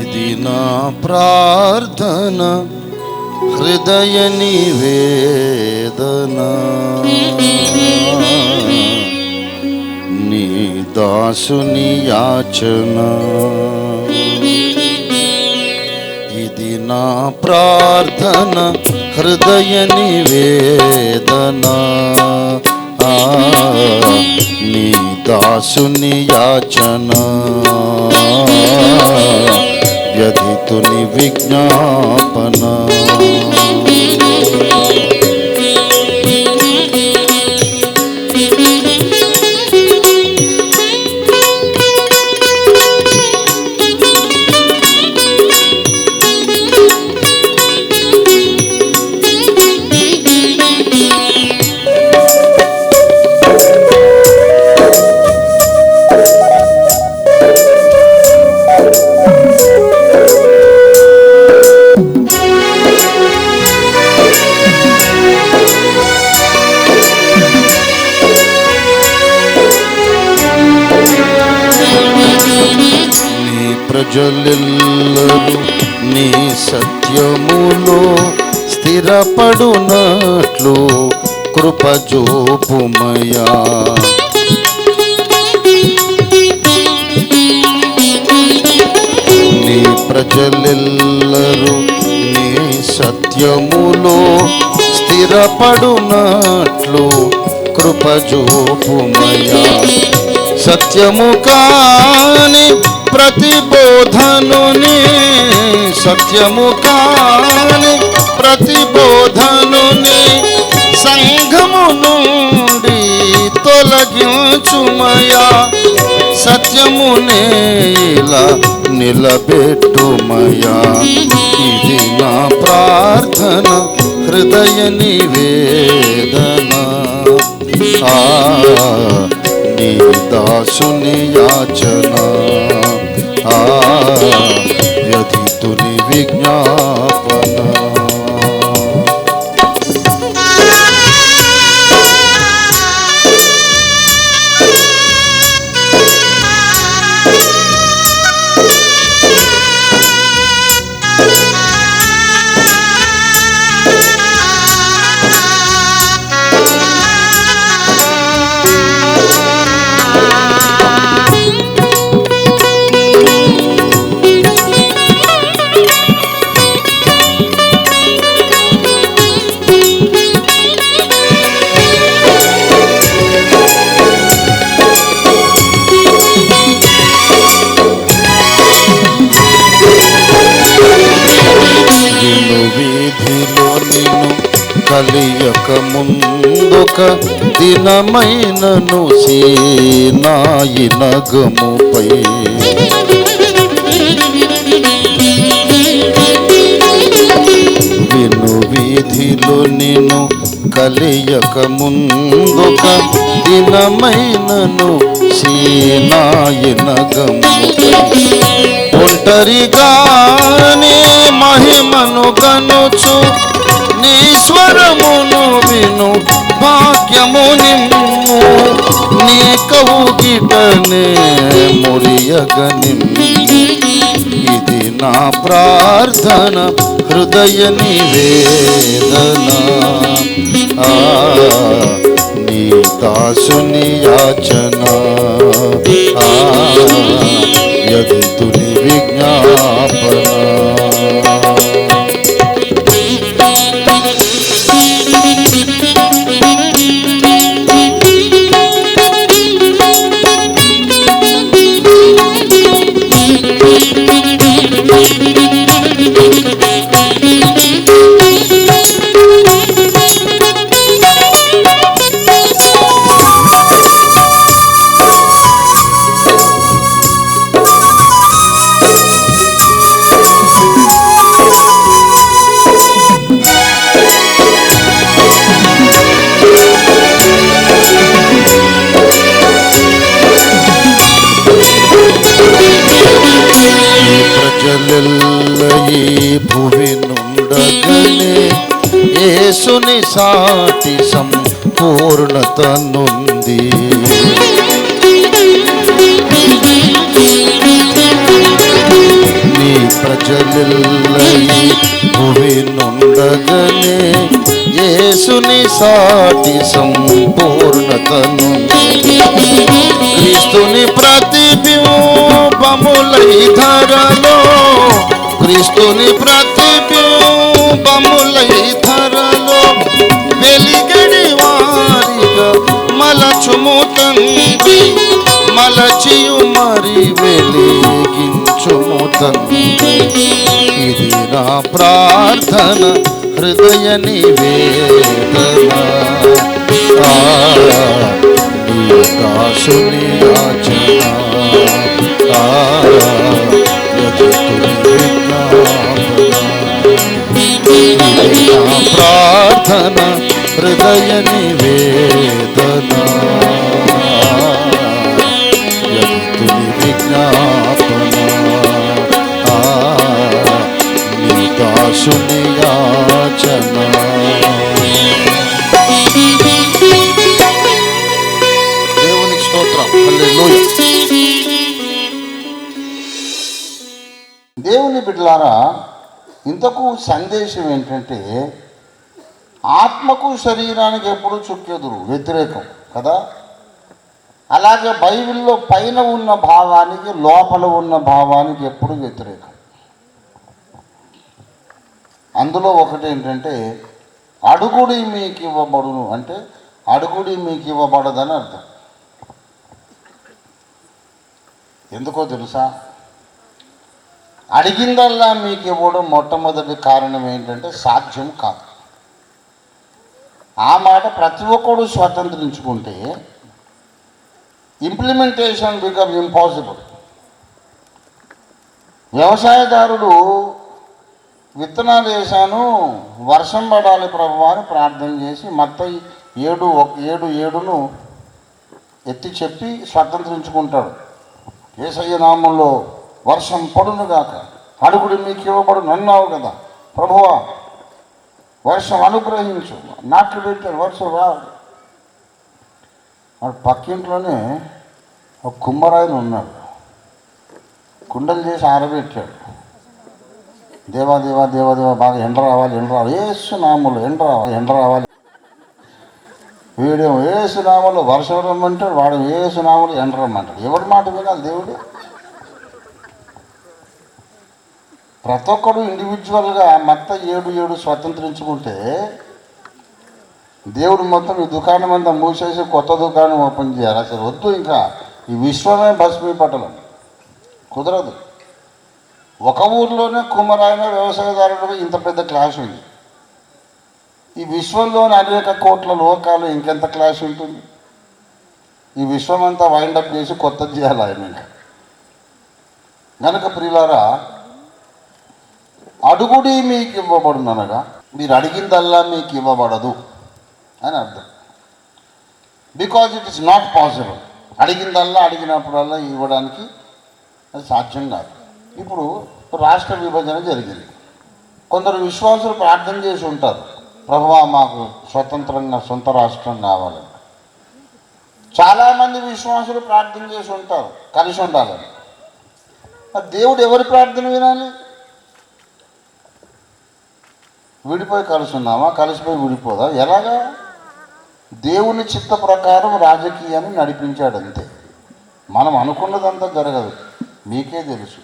ఇది నా ప్రార్థన హృదయ నివేదన. నీ దాసుని యాచన. ఇది నా ప్రార్థన హృదయ నివేదనా. నీ దాసుని యాచన వ్యధితుని విజ్ఞాపన. స్థిరపడునట్లు కృపజోపుమయా నీ ప్రజలెల్లరూ నీ సత్యములో స్థిరపడునట్లు కృపజోపుమయా సత్యము కాని ప్రతిబోధనుని సత్యము కాని ప్రతిబోధనుని సంఘము నుండి తొలగించుమయా సత్యమునే ఇలా నిలబెట్టుమయా. ఇది నా ప్రార్థన హృదయ నివేదన. నీ దాసుని యాచన. ఆ వ్యధితుని విజ్ఞాప దినమైనను సీనాయి నగముపై విను వీధిలో నేను కలియక ముందుక దినమైనను సీనాయి నగముపై ఒంటరిగానే మహిమను గనుచు నీ స్వరమును విను భాగ్యము నిమ్ము నీ కవుగిటనే మురియగ నిమ్ము ఇది నా ప్రార్థన హృదయ నివేదన ఆ నీ దాసుని యాచన ఆ యదుని విజ్ఞాపన యేసుని సాటి సంపూర్ణతనుంది. నీ ప్రజలెల్లై భువి నుండగనే యేసుని సాటి సంపూర్ణతను క్రీస్తుని ప్రతిబింబములై ధరలో. క్రీస్తుని ప్రతిబింబములై ధర ధరలో వెలిగడి వారిగా మలచుము తండ్రి మలచియు మరి వెలిగించుము తండ్రి ఇది నా ప్రార్థన హృదయ నివేదన. ఆ, దాసుని ప్రార్థన హృదయ నివేదన యజతుని విజ్ఞాపన. ఆ, యాచన. స్తోత్రం. దేవుని బిడ్డలారా ఇంతకు సందేశం ఏంటంటే ఆత్మకు శరీరానికి ఎప్పుడు చుక్కెదురు వ్యతిరేకం కదా? అలాగే బైబిల్లో పైన ఉన్న భావానికి లోపల ఉన్న భావానికి ఎప్పుడు వ్యతిరేకం. అందులో ఒకటి ఏంటంటే అడుగుడి మీకు ఇవ్వబడును అంటే అడుగుడి మీకు ఇవ్వబడదని అర్థం. ఎందుకో తెలుసా? అడిగిందల్లా మీకు ఇవ్వడం మొట్టమొదటి కారణం ఏంటంటే సాధ్యం కాదు. ఆ మాట ప్రతి ఒక్కడు స్వతంత్రించుకుంటే ఇంప్లిమెంటేషన్ బికమ్ ఇంపాసిబుల్ వ్యవసాయదారుడు విత్తనాలు వేశాను వర్షం పడాలి ప్రభు అని ప్రార్థన చేసి మొత్తం ఏడు ఏడు ఏడును ఎత్తి చెప్పి స్వతంత్రించుకుంటాడు. ఏసయ్య నామంలో వర్షం పడునుగాక అడుగుడు మీకు ఇవ్వబడు అన్నావు కదా. ప్రభువా వర్షం అనుగ్రహించు. నాట్లు పెట్టారు వర్షం రాదు. వాడు పక్కింట్లోనే ఒక కుమ్మరాయన ఉన్నాడు. కుండలు చేసి ఆరబెట్టాడు. దేవా దేవా దేవా దేవా బాగా ఎండ రావాలి ఎండ రావాలి. ఏసు నామలు ఎండ రావాలి ఎండ రావాలి. వీడేమో ఏసునామలు వర్షం రమ్మంటాడు వాడు ఏసునాములు ఎండ రమ్మంటాడు. ఎవరి మాట వినాలి దేవుడు? ప్రతి ఒక్కడు ఇండివిజువల్గా మొత్తం ఏడు ఏడు స్వతంత్రించుకుంటే దేవుడు మొత్తం ఈ దుకాణం అంతా మూసేసి కొత్త దుకాణం ఓపెన్ చేయాలి. అసలు వద్దు ఇంకా. ఈ విశ్వమే భస్మీ పట్టలం కుదరదు. ఒక ఊర్లోనే కుమరాయన వ్యవసాయదారుడు ఇంత పెద్ద క్లాస్ ఉంది. ఈ విశ్వంలోని అనేక కోట్ల లోకాలు ఇంకెంత క్లాస్ ఉంటుంది? ఈ విశ్వం అంతా వైండప్ చేసి కొత్త చేయాలి ఆయన ఇంకా. కనుక ప్రియులారా అడుగుడి మీకు ఇవ్వబడును అనగా మీరు అడిగిందల్లా మీకు ఇవ్వబడదు అని అర్థం. Because it is not possible అడిగిందల్లా అడిగినప్పుడల్లా ఇవ్వడానికి అది సాధ్యం కాదు. ఇప్పుడు రాష్ట్ర విభజన జరిగింది. కొందరు విశ్వాసులు ప్రార్థన చేసి ఉంటారు. ప్రభువా మాకు స్వతంత్రంగా సొంత రాష్ట్రం కావాలని. చాలామంది విశ్వాసులు ప్రార్థన చేసి ఉంటారు. కలిసి ఉండాలని. దేవుడు ఎవరి ప్రార్థన వినాలి? విడిపోయి కలిసి ఉన్నామా కలిసిపోయి విడిపోదా? ఎలాగా? దేవుని చిత్త ప్రకారం రాజకీయాన్ని నడిపించాడు అంతే మనం అనుకున్నదంతా జరగదు. మీకే తెలుసు.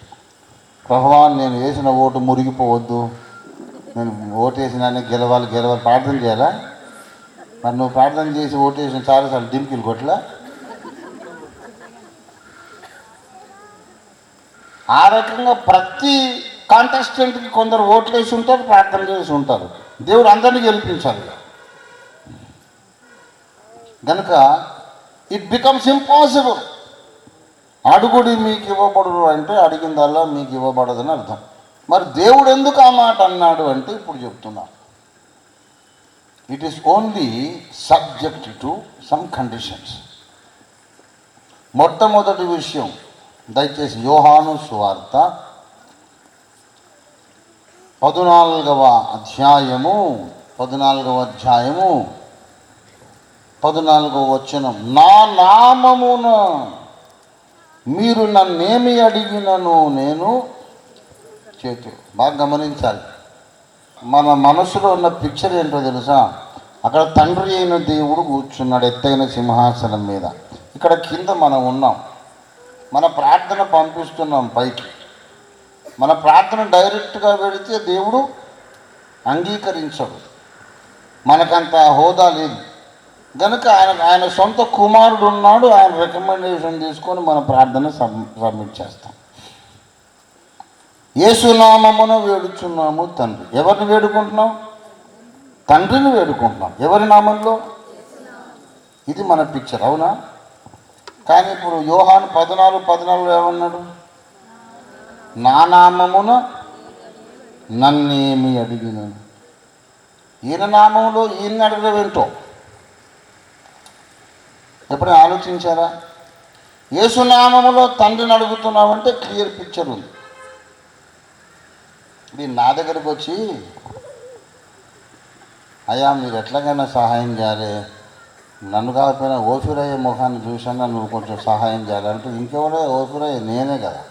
ప్రభువా నేను వేసిన ఓటు మురిగిపోవద్దు. నేను ఓటు గెలవాలి గెలవాలి. ప్రార్థన చేయాలా? మరి నువ్వు ప్రార్థన చేసి ఓటు వేసిన చాలాసార్లు డింకిలు కొట్లా ఆ రకంగా ప్రతి కాంటెస్టెంట్కి కొందరు ఓట్లు వేసి ఉంటారు ప్రార్థన చేసి ఉంటారు. దేవుడు అందరినీ గెలిపించాలి. కనుక ఇట్ బికమ్స్ ఇంపాసిబుల్ అడుగుడి మీకు ఇవ్వబడదు అంటే అడిగిందల్లా మీకు ఇవ్వబడదని అర్థం. మరి దేవుడు ఎందుకు ఆ మాట అన్నాడు అంటే ఇప్పుడు చెప్తున్నా. It is only subject to some conditions మొట్టమొదటి విషయం దయచేసి యోహాను సువార్త పదునాలుగవ అధ్యాయము పద్నాలుగవ అధ్యాయము పద్నాలుగవ వచనం. నా నామమున మీరు నన్నేమి అడిగినను నేను చేతు బాగా గమనించాలి. మన మనసులో ఉన్న పిక్చర్ ఏంటో తెలుసా? అక్కడ తండ్రి అయిన దేవుడు కూర్చున్నాడు ఎత్తైన సింహాసనం మీద. ఇక్కడ కింద మనం ఉన్నాం. మన ప్రార్థన పంపిస్తున్నాం పైకి. మన ప్రార్థన డైరెక్ట్గా పెడితే దేవుడు అంగీకరించడు. మనకంత హోదా లేదు. కనుక ఆయన ఆయన సొంత కుమారుడు ఉన్నాడు ఆయన రికమెండేషన్ తీసుకొని మన ప్రార్థన సబ్ సబ్మిట్ చేస్తాం. ఏసునామమును వేడుచున్నాము తండ్రి. ఎవరిని వేడుకుంటున్నాం? తండ్రిని వేడుకుంటున్నాం. ఎవరి నామంలో? ఇది మన పిక్చర్ అవునా? కానీ ఇప్పుడు యోహాన్ పద్నాలుగు పద్నాలుగు ఏమన్నాడు? నా నామమున నన్నేమి అడిగిన ఈయన నామంలో ఈయన అడగడం ఏంటో? ఎప్పుడైనా ఆలోచించారా? యేసునామములో తండ్రిని అడుగుతున్నామంటే క్లియర్ పిక్చర్ ఉంది. ఇది నా దగ్గరకు వచ్చి అయ్యా మీరు ఎట్లాగైనా సహాయం చేయాలి. నన్ను కాకపోయినా ఓఫిరయ్య ముఖాన్ని చూసాను నువ్వు కొంచెం సహాయం చేయాలంటే ఇంకెవరో ఓఫిరయ్య నేనే కదా.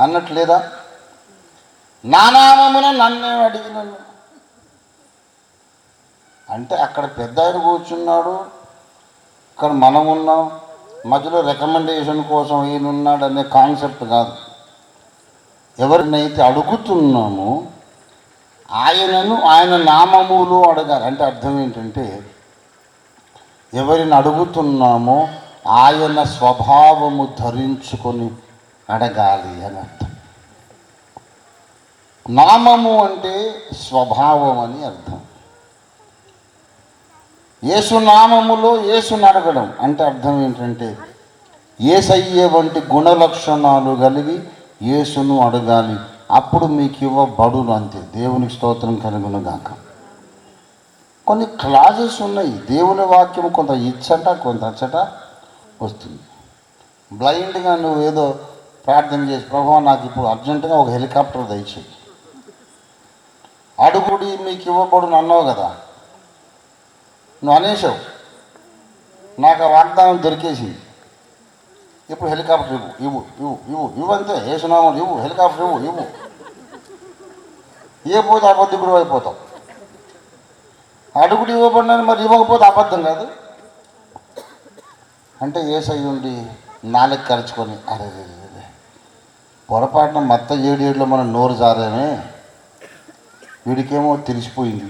అన్నట్టు లేదా? నా నామమున నన్నే. అడిగినాను అంటే అక్కడ పెద్ద ఆయన కూర్చున్నాడు ఇక్కడ మనం ఉన్నాం మధ్యలో రికమెండేషన్ కోసం ఈయన ఉన్నాడు అనే కాన్సెప్ట్ కాదు. ఎవరినైతే అడుగుతున్నామో ఆయనను ఆయన నామములు అడగాలి. అంటే అర్థం ఏంటంటే ఎవరిని అడుగుతున్నామో ఆయన స్వభావము ధరించుకొని అడగాలి అని అర్థం. నామము అంటే స్వభావం అని అర్థం. యేసు నామములో యేసుని అడగడం అంటే అర్థం ఏంటంటే ఏసయ్యే వంటి గుణ లక్షణాలు కలిగి యేసును అడగాలి. అప్పుడు మీకు ఇవ్వబడును అంతే. దేవునికి స్తోత్రం కలుగును గాక. కొన్ని క్లాజెస్ ఉన్నాయి. దేవుని వాక్యం కొంత ఇచ్చట కొంత అచ్చట వస్తుంది. బ్లైండ్గా నువ్వు ఏదో ప్రార్థన చేసి ప్రభు నాకు ఇప్పుడు అర్జెంటుగా ఒక హెలికాప్టర్ దయచేయి. అడుగుడి మీకు ఇవ్వబడును అన్నావు కదా. నువ్వు అనేసావు నాకు ఆ వాగ్దానం దొరికేసింది ఇప్పుడు హెలికాప్టర్ ఇవ్వు ఇవ్వు ఇవ్వు ఇవ్వు ఇవ్వంతే అంతే. ఇవ్వు హెలికాప్టర్ ఇవ్వు ఇవ్వు. ఏ పోతే అబద్ధికుడు అయిపోతావు. అడుగుడు ఇవ్వబడినని మరి ఇవ్వకపోతే అబద్ధం కాదు. అంటే ఏసై ఉండి నాలుగు ఖర్చుకొని అరే పొరపాటున మత్త ఏడు ఏడులో మనం నోరు జారామే వీడికేమో తెలిసిపోయింది.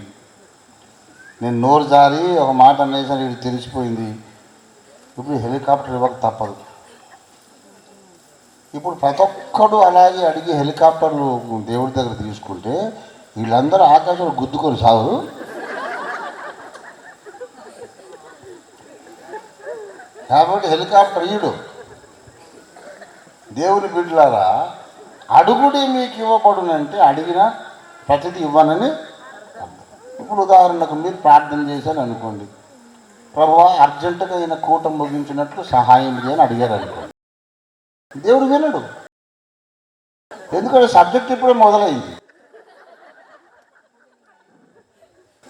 నేను నోరు జారి ఒక మాట అనేసరికి వీడికి తెలిసిపోయింది. ఇప్పుడు హెలికాప్టర్ ఇవ్వక తప్పదు. ఇప్పుడు ప్రతి ఒక్కడు అలాగే అడిగి హెలికాప్టర్లు దేవుడి దగ్గర తీసుకుంటే వీళ్ళందరూ ఆకాశంలో గుద్దుకొని సాగు కాబట్టి హెలికాప్టర్ ఈడు. దేవుని బిడ్డలారా అడుగుడి మీకు ఇవ్వబడునంటే అడిగిన ప్రతిదీ ఇవ్వనని ఇప్పుడు ఉదాహరణకు మీరు ప్రార్థన చేశారు అనుకోండి. ప్రభు అర్జెంటుగా ఈయన కూటం ముగించినట్లు సహాయం చేయని అడిగారు అనుకోండి. దేవుడు వినడు. ఎందుకంటే సబ్జెక్ట్ ఇప్పుడే మొదలైంది.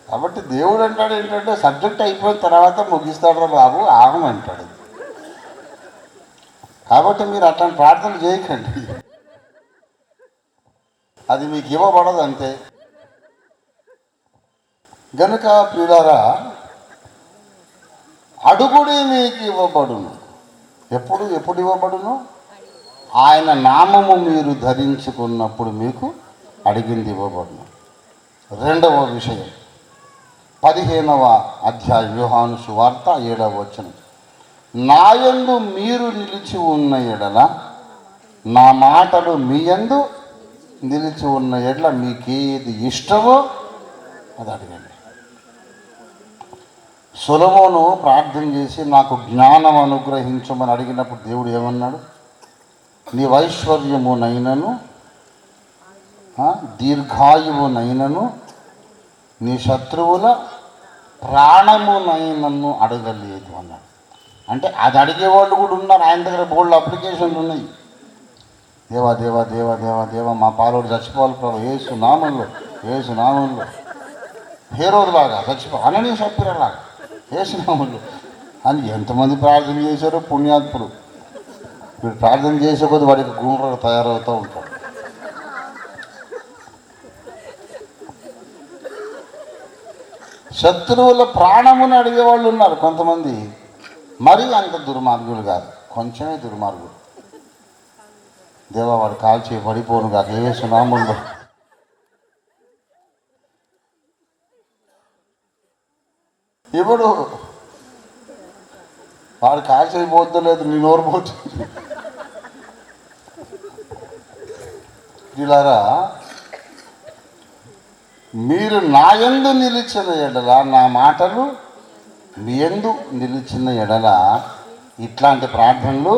కాబట్టి దేవుడు అంటాడు ఏంటంటే సబ్జెక్ట్ అయిపోయిన తర్వాత ముగిస్తాడు బాబు ఆగమంటాడు. కాబట్టి మీరు అట్లాంటి ప్రార్థన చేయకండి. అది మీకు ఇవ్వబడదు అంతే. గనుక ప్రియులారా అడుగుడి మీకు ఇవ్వబడును. ఎప్పుడు ఎప్పుడు ఇవ్వబడును? ఆయన నామము మీరు ధరించుకున్నప్పుడు మీకు అడిగింది ఇవ్వబడును. రెండవ విషయం. పదిహేనవ అధ్యాయ వ్యూహాను సువార్త ఏడవ వచనం. నాయందు మీరు నిలిచి ఉన్న ఎడల నా మాటలు మీ యందు నిలిచి ఉన్న ఎడల మీకేది ఇష్టమో అది అడగండి. సులభమును ప్రార్థన చేసి నాకు జ్ఞానం అనుగ్రహించమని అడిగినప్పుడు దేవుడు ఏమన్నాడు? నీ వైశ్వర్యమునైనను దీర్ఘాయువునైనను నీ శత్రువుల ప్రాణమునైనను అడగలేదు అన్నాడు. అంటే అది అడిగేవాళ్ళు కూడా ఉన్నారు. ఆయన దగ్గర బోల్డ్ అప్లికేషన్లు ఉన్నాయి. దేవా దేవా దేవా దేవా దేవా మా పాలోడు చచ్చిపోవాలి ప్రభు. ఏసు నామంలో ఏసు నామంలో. బాగా చచ్చిపో అనని సభ్యులలాగా ఏసు నామంలో. అని ఎంతమంది ప్రార్థన చేశారో పుణ్యాత్ముడు వీడు ప్రార్థన చేసే కొద్ది వాడికి గుండ్రలు తయారవుతూ ఉంటాడు. శత్రువుల ప్రాణమును అడిగే వాళ్ళు ఉన్నారు కొంతమంది. మరీ అంత దుర్మార్గులు కాదు. కొంచెమే దుర్మార్గులు దేవా వాడు కాల్చి పడిపోను కాక ఏ సునాముందో ఇప్పుడు వాడు కాల్చైపోద్దో లేదు నీ నోరు పోతుంది. ఇలారా? మీరు నా ఎందు నిలిచిన ఎడలా నా మాటలు మీ యందు నిలిచిన ఎడల ఇట్లాంటి ప్రార్థనలు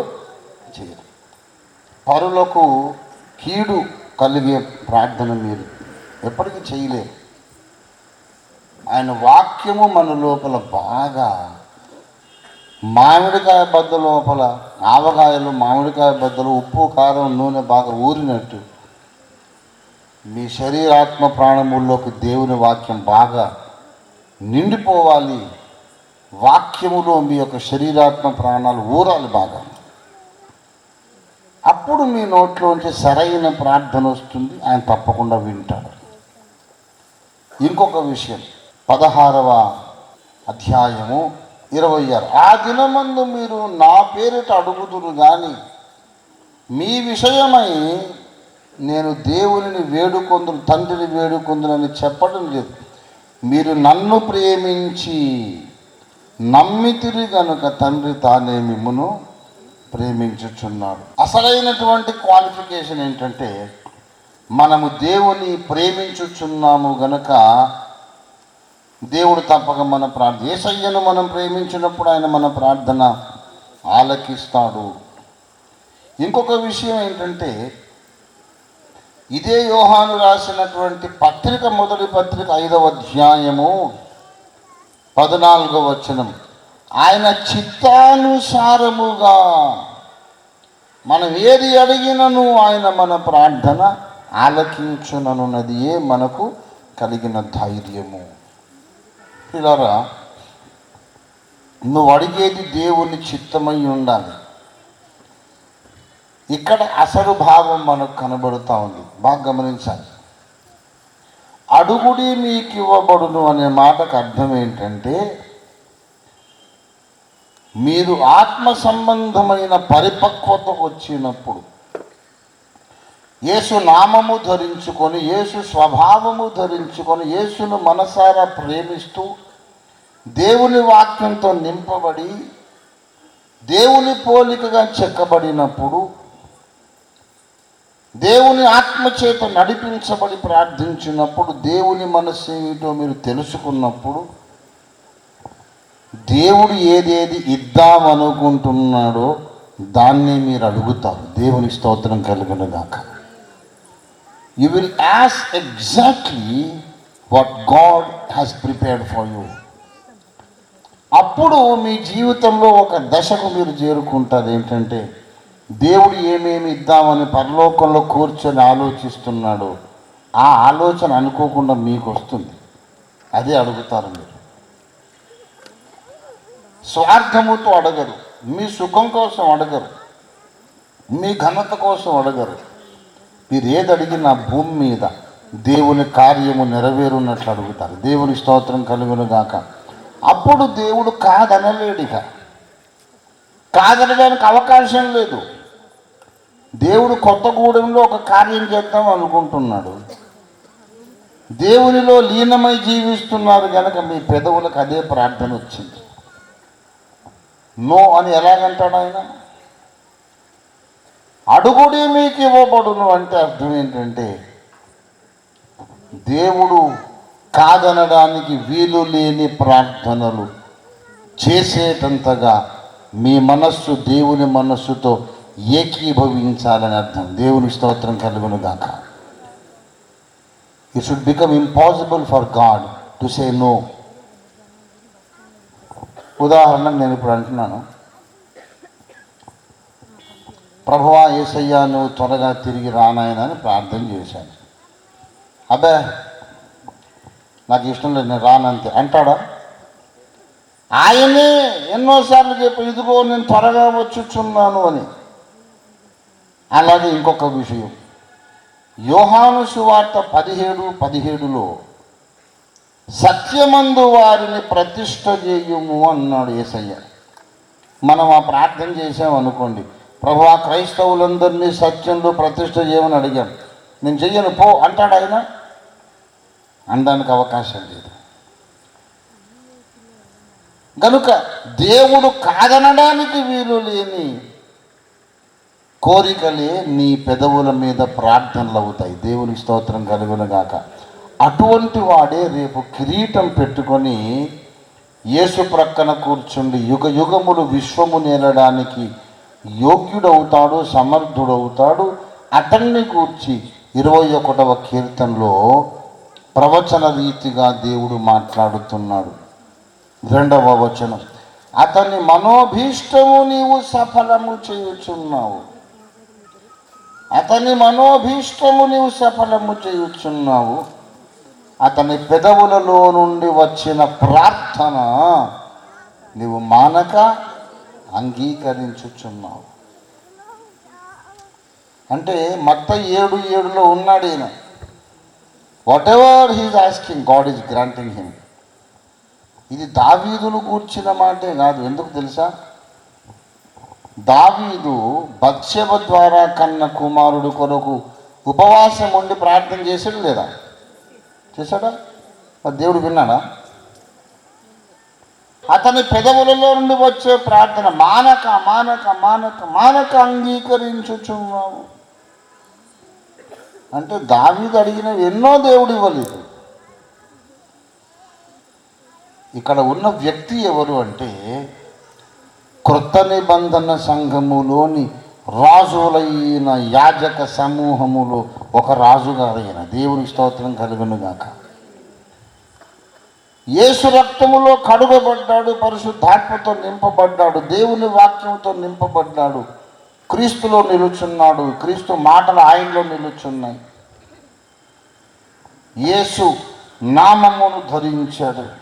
చేయరు. పరులకు కీడు కలిగే ప్రార్థన మీరు ఎప్పటికీ చేయలేరు. ఆయన వాక్యము మన లోపల బాగా మామిడికాయ బద్ద లోపల ఆవకాయలు మామిడికాయ బద్దలు ఉప్పు కారం నూనె బాగా ఊరినట్టు మీ శరీరాత్మ ప్రాణముల్లోకి దేవుని వాక్యం బాగా నిండిపోవాలి. వాక్యములో మీ యొక్క శరీరాత్మ ప్రాణాలు ఊరాలి బాగా. అప్పుడు మీ నోట్లోంచి సరైన ప్రార్థన వస్తుంది ఆయన తప్పకుండా వింటాడు. ఇంకొక విషయం పదహారవ అధ్యాయము ఇరవై ఆరు. ఆ దినమందు మీరు నా పేరిట అడుగుదురు కానీ మీ విషయమై నేను దేవునిని వేడుకొందును తండ్రిని వేడుకొందునని చెప్పడం లేదు. మీరు నన్ను ప్రేమించి నమ్మితిరి గనుక తండ్రి తానే మిమ్మును ప్రేమించుచున్నాడు. అసలైనటువంటి క్వాలిఫికేషన్ ఏంటంటే మనము దేవుని ప్రేమించుచున్నాము గనక దేవుడు తప్పక మన ప్రార్థన ఏసయ్యను మనం ప్రేమించినప్పుడు ఆయన మన ప్రార్థన ఆలకిస్తాడు. ఇంకొక విషయం ఏంటంటే ఇదే యోహాను రాసినటువంటి పత్రిక మొదటి పత్రిక ఐదవ అధ్యాయము పద్నాలుగో వచనం. ఆయన చిత్తానుసారముగా మనం ఏది అడిగినను ఆయన మన ప్రార్థన ఆలకించుననున్నదియే మనకు కలిగిన ధైర్యము. పిల్లరా నువ్వు అడిగేది దేవుని చిత్తమై ఉండాలి. ఇక్కడ అసలు భావం మనకు కనబడుతూ ఉంది. బాగా గమనించాలి. అడుగుడి మీకు ఇవ్వబడును అనే మాటకు అర్థం ఏంటంటే మీరు ఆత్మ సంబంధమైన పరిపక్వత వచ్చినప్పుడు యేసు నామము ధరించుకొని యేసు స్వభావము ధరించుకొని యేసును మనసారా ప్రేమిస్తూ దేవుని వాక్యంతో నింపబడి దేవుని పోలికగా చెక్కబడినప్పుడు దేవుని ఆత్మచేత నడిపించబడి ప్రార్థించినప్పుడు దేవుని మనస్సు ఏమిటో మీరు తెలుసుకున్నప్పుడు దేవుడు ఏదేది ఇద్దామనుకుంటున్నాడో దాన్ని మీరు అడుగుతారు. దేవుని స్తోత్రం కలిగినదాక you will as exactly what God has prepared for you అప్పుడు మీ జీవితంలో ఒక దశకు మీరు చేరుకుంటారు. ఏంటంటే దేవుడు ఏమేమి ఇద్దామని పరలోకంలో కూర్చొని ఆలోచిస్తున్నాడు ఆ ఆలోచన అనుకోకుండా మీకు వస్తుంది. అదే అడుగుతారు మీరు. స్వార్థముతో అడగరు. మీ సుఖం కోసం అడగరు. మీ ఘనత కోసం అడగరు. మీరు ఏది అడిగినా భూమి మీద దేవుని కార్యము నెరవేరున్నట్లు అడుగుతారు. దేవుని స్తోత్రం కలుగునుగాక. అప్పుడు దేవుడు కాదనలేడిగా కాదనడానికి అవకాశం లేదు. దేవుడు కొత్తగూడెంలో ఒక కార్యం చేద్దాం అనుకుంటున్నాడు. దేవునిలో లీనమై జీవిస్తున్నారు కనుక మీ పెదవులకు అదే ప్రార్థన వచ్చింది. నో అని ఎలాగంటాడు ఆయన? అడుగుడి మీకు ఇవ్వబడును అంటే అర్థం ఏంటంటే దేవుడు కాదనడానికి వీలు లేని ప్రార్థనలు చేసేటంతగా మీ మనస్సు దేవుని మనస్సుతో ఏకీభవించాలని అర్థం. దేవుని స్తోత్రం కలుగును గాక it should become impossible for God to say no ఉదాహరణకు నేను ఇప్పుడు అంటున్నాను. ప్రభువా ఏసయ్యా నువ్వు త్వరగా తిరిగి రానాయనని ప్రార్థన చేశాను. అబ్బే నాకు ఇష్టం లేదు నేను రానంతే. అంటాడా? ఆయనే ఎన్నోసార్లు చెప్పి ఇదిగో నేను త్వరగా వచ్చుచున్నాను అని. అలాగే ఇంకొక విషయం. యోహాను సువార్త పదిహేడు పదిహేడులో సత్యమందు వారిని ప్రతిష్ట చేయుము అన్నాడు ఏసయ్య. మనం ఆ ప్రార్థన చేసాం అనుకోండి. ప్రభు ఆ క్రైస్తవులందరినీ సత్యంలో ప్రతిష్ట చేయమని అడిగాం. నేను చెయ్యను పో అంటాడు ఆయన. అనడానికి అవకాశం లేదు. కనుక దేవుడు కాదనడానికి వీలు లేని కోరికలే నీ పెదవుల మీద ప్రార్థనలు అవుతాయి దేవునికి స్తోత్రం కలుగునగాక అటువంటి వాడే రేపు కిరీటం పెట్టుకొని యేసు ప్రక్కన కూర్చుండి యుగ యుగములు విశ్వము నేలడానికి యోగ్యుడవుతాడు సమర్థుడవుతాడు. అతన్ని కూర్చి ఇరవై ఒకటవ కీర్తనలో ప్రవచన రీతిగా దేవుడు మాట్లాడుతున్నాడు. రెండవ వచనం. అతని మనోభీష్టము నీవు సఫలము చేయుచున్నావు. అతని మనోభీష్టము నీవు సఫలము చేయుచున్నావు. అతని పెదవులలో నుండి వచ్చిన ప్రార్థన నీవు మానక అంగీకరించుచున్నావు. అంటే మత్త ఏడు ఏడులో ఉన్నాడు ఈయన. Whatever he's asking God is granting him ఇది దావీదులు కూర్చిన మాటే కాదు ఎందుకు తెలుసా? దావీదు బత్సెబ ద్వారా కన్న కుమారుడు కొరకు ఉపవాసం ఉండి ప్రార్థన చేసాడు లేదా? చేశాడా? మరి దేవుడు విన్నాడా? అతని పెదవులలో నుండి వచ్చే ప్రార్థన మానక మానక మానక మానక అంగీకరించుచున్నావు. అంటే దావీదు అడిగినవి ఎన్నో దేవుడు ఇవ్వలేదు. ఇక్కడ ఉన్న వ్యక్తి ఎవరు అంటే కృత నిబంధన సంఘములోని రాజులైన యాజక సమూహములో ఒక రాజుగారైన దేవుని స్తోత్రం కలుగునుగాక. యేసు రక్తములో కడుగబడ్డాడు పరిశుద్ధాత్మతో నింపబడ్డాడు దేవుని వాక్యంతో నింపబడ్డాడు క్రీస్తులో నిలుచున్నాడు క్రీస్తు మాటలు ఆయనలో నిలుచున్నాయి. యేసు నామమును ధరించాడు.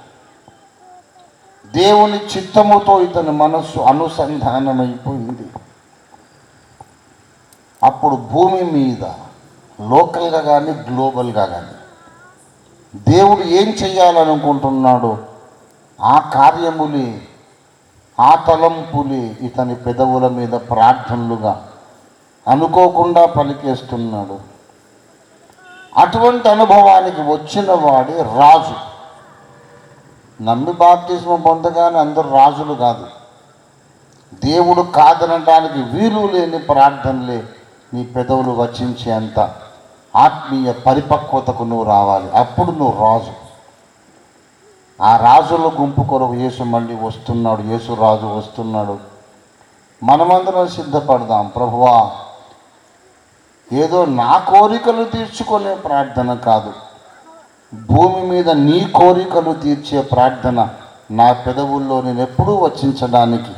దేవుని చిత్తముతో ఇతని మనస్సు అనుసంధానమైపోయింది. అప్పుడు భూమి మీద లోకల్గా కానీ గ్లోబల్గా కానీ దేవుడు ఏం చేయాలనుకుంటున్నాడో ఆ కార్యములే ఆ తలంపులే ఇతని పెదవుల మీద ప్రార్థనలుగా అనుకోకుండా పలికేస్తున్నాడు. అటువంటి అనుభవానికి వచ్చిన వాడే రాజు. నమ్మి బాప్తిజం పొందగానే అందరు రాజులు కాదు. దేవుడు కాదనడానికి వీలు లేని ప్రార్థనలే నీ పెదవులు వచించేంత ఆత్మీయ పరిపక్వతకు నువ్వు రావాలి. అప్పుడు నువ్వు రాజు. ఆ రాజుల గుంపు కొరకు యేసు మళ్ళీ వస్తున్నాడు. యేసు రాజు వస్తున్నాడు. మనమందరం సిద్ధపడదాం. ప్రభువా ఏదో నా కోరికలు తీర్చుకునే ప్రార్థన కాదు. భూమి మీద నీ కోరికలు తీర్చే ప్రార్థన నా పెదవుల్లో నేను ఎప్పుడూ వచ్చించడానికి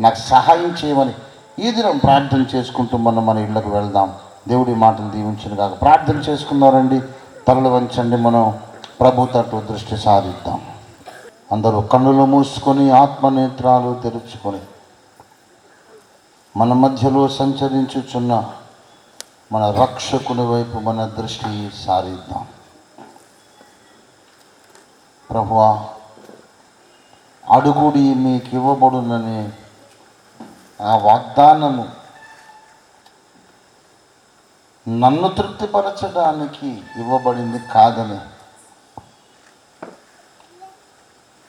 నాకు సహాయం చేయమని ఈ దినం ప్రార్థన చేసుకుంటూ మనం మన ఇళ్ళకు వెళ్దాం. దేవుడి మాటలు దీవించిన కాక ప్రార్థన చేసుకున్నారండి. తలలు వంచండి మనం ప్రభు తట్టు దృష్టి సాధిద్దాం అందరూ కన్నులు మూసుకొని ఆత్మనేత్రాలు తెరుచుకొని మన మధ్యలో సంచరించుచున్న మన రక్షకుని వైపు మన దృష్టి సారిద్దాం. ప్రభువా అడుగుడి మీకు ఇవ్వబడునని ఆ వాగ్దానము. నన్ను తృప్తిపరచడానికి ఇవ్వబడింది కాదని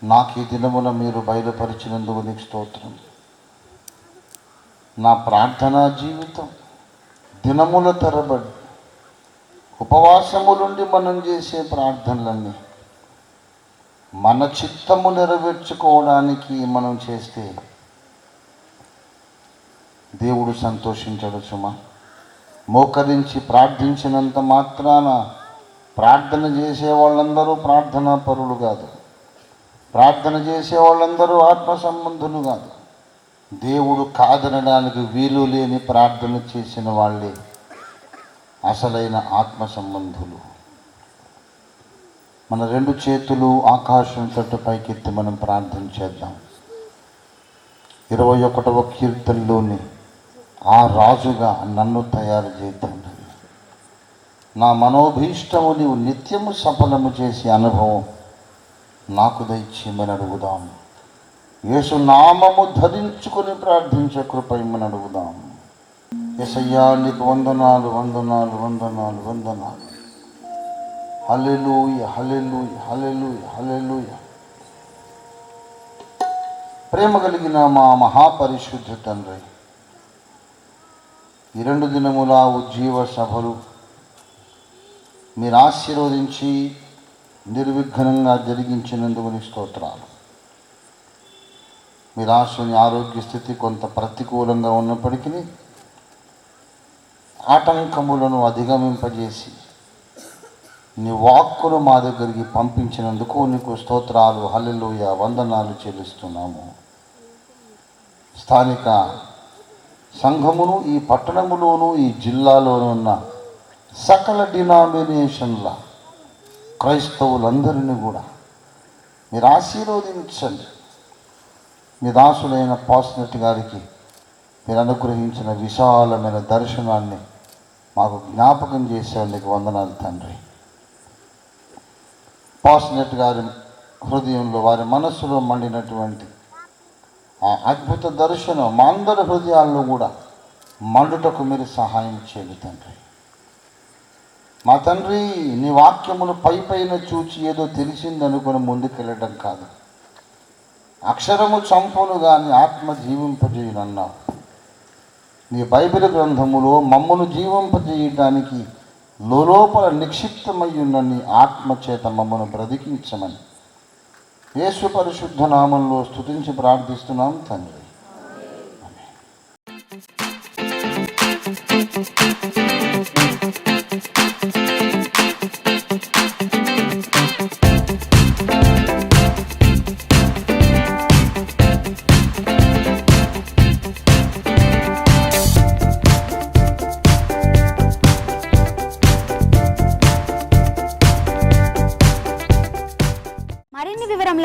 నాకు ఈ దినమున మీరు బయలుపరిచినందుకు నీకు స్తోత్రం. నా ప్రార్థనా జీవితం దినముల తరబడి ఉపవాసములుండి మనం చేసే ప్రార్థనలన్నీ మన చిత్తము నెరవేర్చుకోవడానికి మనం చేస్తే దేవుడు సంతోషించడు సుమా. మోకరించి ప్రార్థించినంత మాత్రాన ప్రార్థన చేసే వాళ్ళందరూ ప్రార్థనా పరులు కాదు. ప్రార్థన చేసే వాళ్ళందరూ ఆత్మ సంబంధులు కాదు. దేవుడు కాదనడానికి వీలు లేని ప్రార్థన చేసిన వాళ్ళే అసలైన ఆత్మ సంబంధులు మన రెండు చేతులు ఆకాశం తట్టు పైకెత్తి మనం ప్రార్థన చేద్దాం. ఇరవై ఒకటవ కీర్తనలోని ఆ రాజుగా నన్ను తయారు చేద్దాం. నా మనోభీష్టము నీవు నిత్యము సఫలము చేసే అనుభవం నాకు దయచేయమని అడుగుదాం. యేసు నామము ధరించుకొని ప్రార్థించే కృపయమని అడుగుదాం. ఎసయ్యా నీకు వందనాలు వందనాలు వందనాలు వందనాలు. హల్లెలూయ హల్లెలూయ హల్లెలూయ హల్లెలూయ ప్రేమ కలిగిన మా మహాపరిశుద్ధ తండ్రి ఈ రెండు దినముల ఉజ్జీవ సభలు మీరు ఆశీర్వదించి నిర్విఘ్నంగా జరిగించినందుకు నీ స్తోత్రాలు. మీ రాష్ట్రుని ఆరోగ్య స్థితి కొంత ప్రతికూలంగా ఉన్నప్పటికీ ఆటంకములను అధిగమింపజేసి నీ వాక్కును మా దగ్గరికి పంపించినందుకు నీకు స్తోత్రాలు హల్లెలూయ వందనాలు చెల్లిస్తున్నాము. స్థానిక సంఘమును ఈ పట్టణములోను ఈ జిల్లాలోనూ ఉన్న సకల డినామినేషన్ల క్రైస్తవులందరినీ కూడా మీరు ఆశీర్వదించండి. మీ దాసులైన పాస్నెట్ గారికి మీరు అనుగ్రహించిన విశాలమైన దర్శనాన్ని మాకు జ్ఞాపకం చేసేందుకు వందనాలు తండ్రి. పాస్నెట్ గారి హృదయంలో వారి మనస్సులో మండినటువంటి ఆ అద్భుత దర్శనం మా అందరి హృదయాల్లో కూడా మండుటకు మీరు సహాయం చేయండి తండ్రి. మా తండ్రి నీ వాక్యమును పై పైన చూచి ఏదో తెలిసిందనుకుని ముందుకెళ్ళడం కాదు. అక్షరము చంపును కానీ ఆత్మ జీవింపజేయునన్నావు నీ బైబిల్ గ్రంథములో మమ్మను జీవింపజేయడానికి లోపల నిక్షిప్తమై ఉన్న నీ ఆత్మ చేత మమ్మను బ్రతికించమని. యేసు పరిశుద్ధ నామంలో స్తుతించి ప్రార్థిస్తున్నాం తండ్రి. మరిన్ని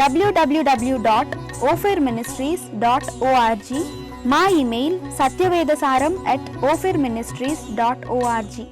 WWW dot Ophir ministries dot ORG మా email Satyavedasaram at Ophir ministries dot ORG